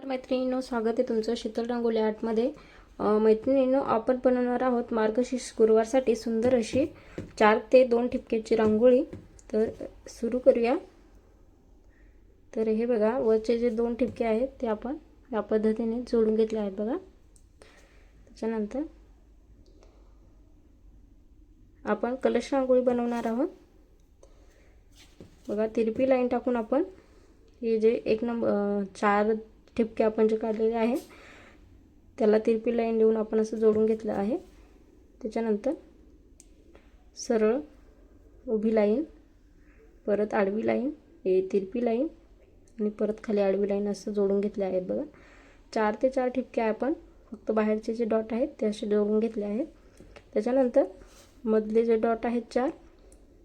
मैत्रिणींनो स्वागत आहे तुमचं शीतल रंगोली आर्टमध्ये मैत्रिणीनो मैत्रिणींनो आपण बनवणार आहोत मार्गशीर्ष गुरुवारसाठी सुंदर अशी चार ते दोन ठिपक्याची रांगोळी. तर सुरू करूया. तर हे बघा वरचे जे दोन ठिपके आहेत ते आपण या पद्धतीने जोडून घेतले आहेत बघा. त्याच्यानंतर आपण कलश रांगोळी बनवणार आहोत. बघा तिरपी लाईन टाकून आपण हे जे एक नंबर चार ठिपके आपण जे काढलेले आहे त्याला तिरपी लाईन देऊन आपण असं जोडून घेतलं आहे. त्याच्यानंतर सरळ उभी लाईन परत आडवी लाईन हे तिरपी लाईन आणि परत खाली आडवी लाईन असं जोडून घेतले आहेत बघा. चार ते चार ठिपके आपण फक्त बाहेरचे जे डॉट आहेत ते असे जोडून घेतले आहेत. त्याच्यानंतर मधले जे डॉट आहेत चार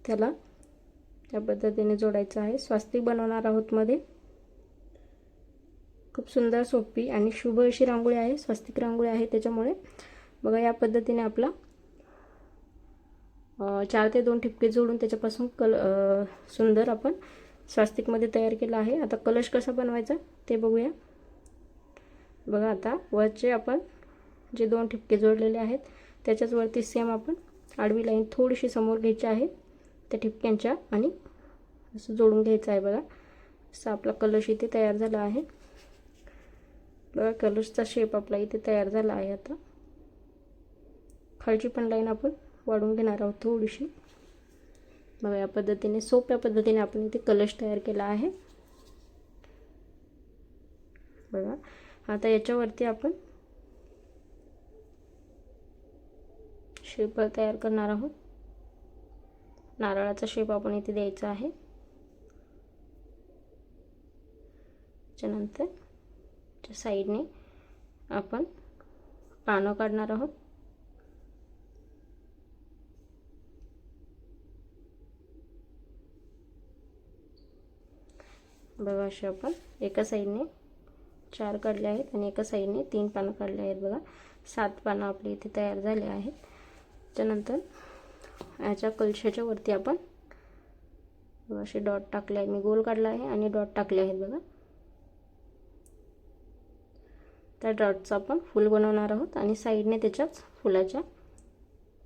त्याला त्या पद्धतीने जोडायचं आहे. स्वास्तिक बनवणार आहोत मध्ये. खूप सुंदर सोपी आणि शुभ अशी रांगोळी आहे स्वस्तिक रांगोळी आहे त्याच्यामुळे. बघा या पद्धतीने आपला चार ते दोन ठिपके जोडून त्याच्यापासून कल सुंदर आपण स्वास्तिकमध्ये तयार केलं आहे. आता कलश कसा बनवायचा ते बघूया. बघा आता वरचे आपण जे दोन ठिपके जोडलेले आहेत त्याच्याच वरती सेम आपण आडवी लाईन थोडीशी समोर घ्यायची आहे. त्या ठिपक्यांच्या आणि असं जोडून घ्यायचं आहे बघा. असं आपला कलश इथे तयार झाला आहे. बघा कलर्सचा शेप आपला इथे तयार झाला आहे आता. खालची पण लाईन आपण वाढून घेणार आहोत थोडीशी. बघा या पद्धतीने सोप्या पद्धतीने आपण इथे कलश तयार केला आहे. बघा आता याच्यावरती आपण शेप तयार करणार आहोत. नारळाचा शेप आपण इथे द्यायचा आहे. त्याच्यानंतर च्या साईडने आपण पानं काढणार आहोत. बघा असे आपण एका साईडने चार काढले आहेत आणि एका साईडने तीन पानं काढले आहेत. बघा सात पानं आपली इथे तयार झाले आहेत. त्याच्यानंतर याच्या कलशाच्या वरती आपण बघा असे डॉट टाकले आहे. मी गोल काढला आहे आणि डॉट टाकले आहेत. बघा त्या डॉटचं आपण फूल बनवणार आहोत आणि साईडने त्याच्याच फुलाच्या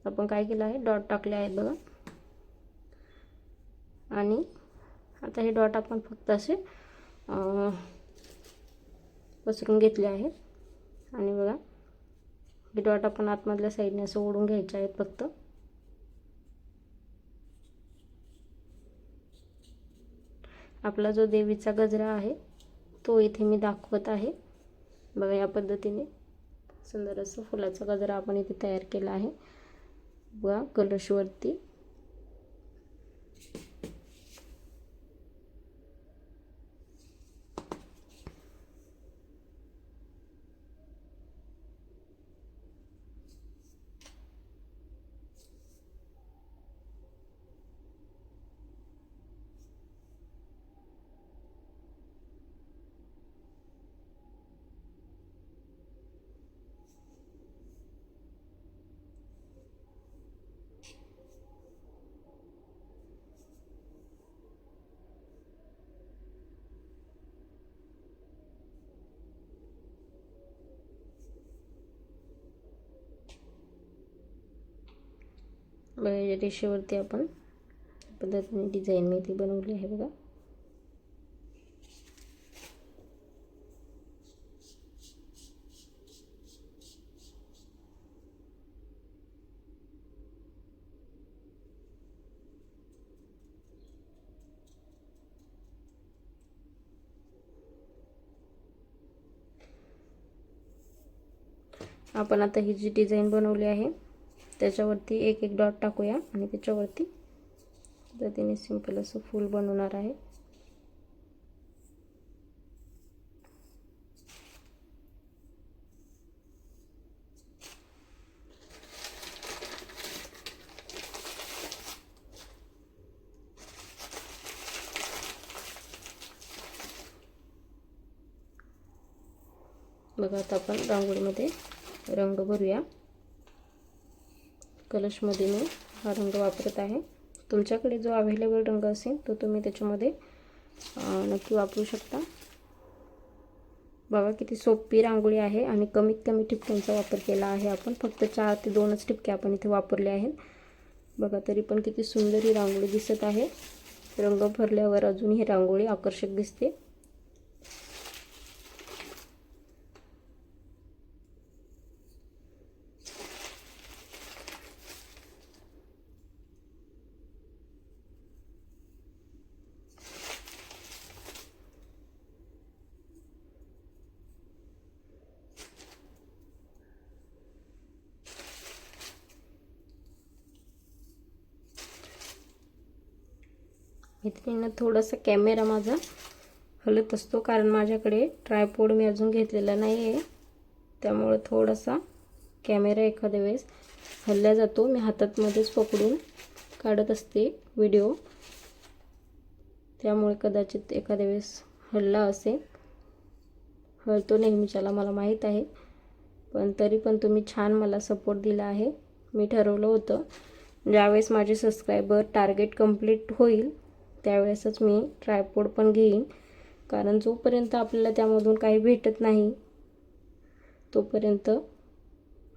आपण काय केलं आहे डॉट टाकले आहेत बघा. आणि आता हे डॉट आपण फक्त असे पसरून घेतले आहेत. आणि बघा हे डॉट आपण आतमधल्या साईडने असं ओढून घ्यायचे आहेत फक्त. आपला जो देवीचा गजरा आहे तो इथे मी दाखवत आहे. बघा या पद्धतीने सुंदर असं फुलाचा गजरा आपण इथे तयार केला आहे. बघा कलशवरती बघा या रेषेवरती आपण पद्धतीने डिझाईन मी ती बनवली आहे बघा. आपण आता ही जी डिझाईन बनवली आहे त्याच्यावरती एक एक डॉट टाकूया आणि त्याच्यावरती पद्धतीने सिंपल असं फूल बनवणार आहे. बघा आता आपण रांगोळीमध्ये रंग भरूया. कलशमध्ये मी हा रंग वापरत आहे. तुमच्याकडे जो अवेलेबल रंग असेल तो तुम्ही त्याच्यामध्ये नक्की वापरू शकता. बघा किती सोपी रांगोळी आहे आणि कमीत कमी ठिपक्यांचा वापर केला आहे आपण. फक्त चार ते दोनच ठिपके आपण इथे वापरले आहेत. बघा तरी पण किती सुंदर ही रांगोळी दिसत आहे. रंग भरल्यावर अजून ही रांगोळी आकर्षक दिसते. इथे थोडंसं कॅमेरा माझा हलत असतो कारण माझ्याकडे ट्रायपोड मी अजून घेतलेला नाही आहे त्यामुळं थोडासा कॅमेरा एखाद्या वेळेस हल्ला जातो. मी हातातमध्येच पकडून काढत असते व्हिडिओ त्यामुळे कदाचित एखाद्या वेळेस हल्ला असेल. हलतो नेहमीच्याला मला माहीत आहे. पण तरी पण तुम्ही छान मला सपोर्ट दिला आहे. मी ठरवलं होतं. ज्यावेळेस माझे सबस्क्रायबर टार्गेट कंप्लीट होईल त्यावेळेसच मी ट्रायपोड पण घेईन. कारण जोपर्यंत आपल्याला त्यामधून काही भेटत नाही तोपर्यंत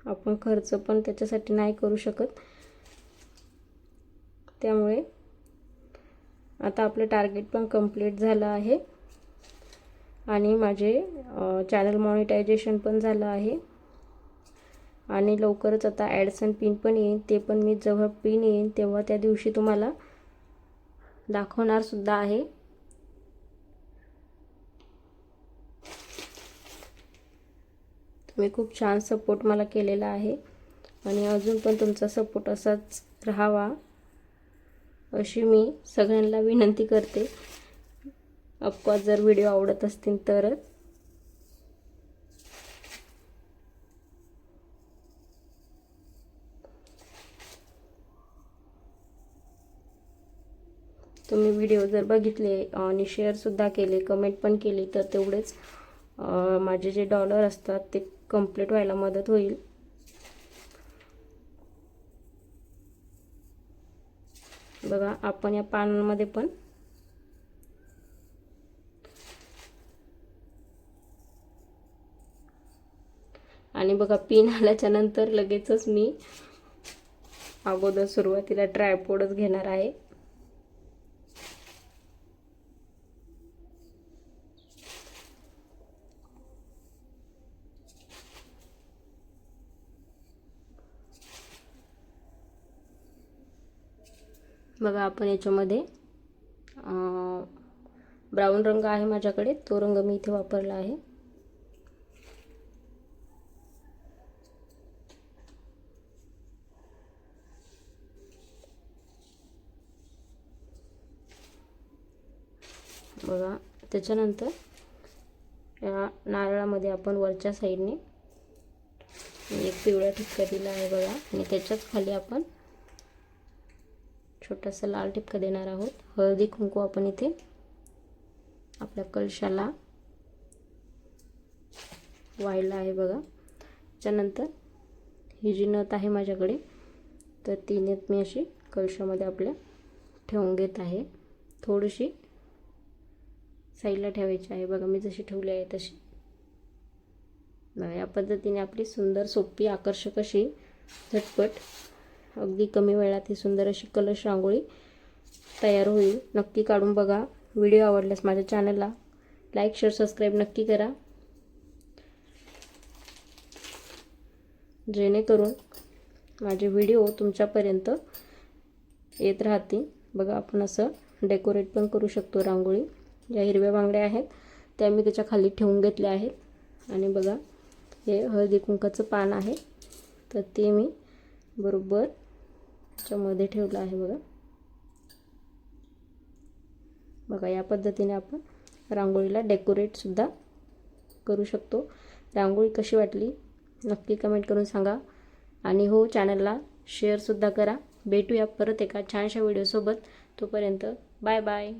आपण खर्च पण त्याच्यासाठी नाही करू शकत. त्यामुळे आता आपलं टार्गेट पण कंप्लीट झालं आहे. आणि माझे चॅनल मॉनिटायझेशन पण झालं आहे. आणि लवकरच आता ॲडसन पिन पण येईन ते पण मी जेव्हा पिन येईन तेव्हा त्या दिवशी तुम्हाला दाखवणार सुद्धा आहे. तुम्ही खूप छान सपोर्ट मला केलेला आहे. आणि अजून पण तुमचा सपोर्ट असाच राहावा अशी मी सगळ्यांना विनंती करते. अफकोर्स जर व्हिडिओ आवडत असतील तरच. तुम्ही व्हिडिओ जर बघितले आणि शेअरसुद्धा केले कमेंट पण केली तर तेवढेच माझे जे डॉलर असतात ते कंप्लीट व्हायला मदत होईल. बघा आपण या पानांमध्ये पण आणि बघा पिन आल्याच्यानंतर लगेचच मी अगोदर सुरुवातीला ट्रायपोडच घेणार आहे. बघा आपण याच्यामध्ये ब्राऊन रंग आहे माझ्याकडे. तो रंग मी इथे वापरला आहे. बघा त्याच्यानंतर या नारळामध्ये आपण वरच्या साईडने एक पिवळा ठिपका दिला आहे बघा. आणि त्याच्याच खाली आपण छोटासा लाल टिपका देणार आहोत. हळदी कुंकू आपण इथे आपल्या कलशाला वाहिलं आहे बघा. त्याच्यानंतर ही जी नथ आहे माझ्याकडे तर ती नथ मी अशी कलशामध्ये आपल्या ठेवून घेत आहे. थोडीशी साईडला ठेवायची आहे बघा मी जशी ठेवली आहे तशी. बघा या पद्धतीने आपली सुंदर सोपी आकर्षक अशी झटपट अगदी कमी वेळात ही सुंदर अशी कलश रांगोळी तयार होईल. नक्की काढून बघा. व्हिडिओ आवडल्यास माझ्या चॅनलला लाईक शेअर सबस्क्राईब नक्की करा. जेणेकरून माझे व्हिडिओ तुमच्यापर्यंत येत राहतील. बघा आपण असं डेकोरेट पण करू शकतो रांगोळी. ज्या हिरव्या बांगड्या आहेत त्या मी त्याच्याखाली ठेवून घेतल्या आहेत. आणि बघा हे हळदी कुंकाचं पान आहे. तर ते मी बरोबर मध्ये ठेवलं आहे बघा. बघा या पद्धतीने आपण रांगोळीला डेकोरेटसुद्धा करू शकतो. रांगोळी कशी वाटली? नक्की कमेंट करून सांगा. आणि हो चॅनलला शेअरसुद्धा करा. भेटूया परत एका छानशा व्हिडिओसोबत तोपर्यंत बाय बाय